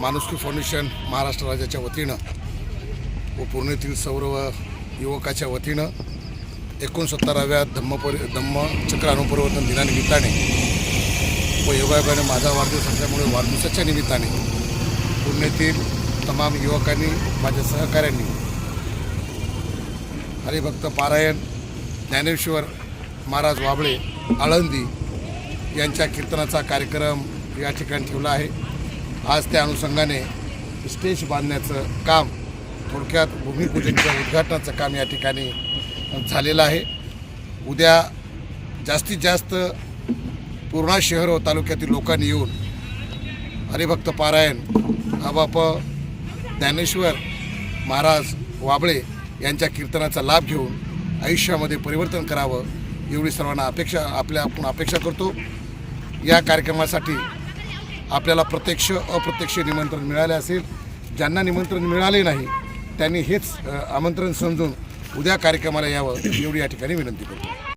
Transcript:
माणुसकी फाउंडेशन महाराष्ट्र राज्याच्या वतीनं व पुणेतील सर्व युवकाच्या वतीनं एकोणसत्तराव्या धम्मपरि धम्मचक्र अनुपरिवर्तन दिनानिमित्ताने व योगायोगाने माझा वाढदिवस असल्यामुळे वाढदिवसाच्या निमित्ताने पुण्यातील तमाम युवकांनी माझ्या सहकाऱ्यांनी हरिभक्त पारायण ज्ञानेश्वर महाराज वाबळे आळंदी यांच्या कीर्तनाचा कार्यक्रम या ठिकाणी ठेवला आहे. आज त्या अनुषंगाने स्टेज बांधण्याचं काम थोडक्यात भूमिपूजनच्या उद्घाटनाचं काम या ठिकाणी झालेलं आहे. उद्या जास्तीत जास्त पूर्णा शहर व तालुक्यातील लोकांनी येऊन हरिभक्त पारायण आबाप ज्ञानेश्वर महाराज वाबळे यांच्या कीर्तनाचा लाभ घेऊन आयुष्यामध्ये परिवर्तन करावं एवढी सर्वांना अपेक्षा आपल्या आपण अपेक्षा करतो. या कार्यक्रमासाठी आपल्याला प्रत्यक्ष अप्रत्यक्ष निमंत्रण मिळाले असेल. ज्यांना निमंत्रण मिळाले नाही त्यांनी हेच आमंत्रण समजून उद्या कार्यक्रमाला यावं एवढी या ठिकाणी विनंती करतो.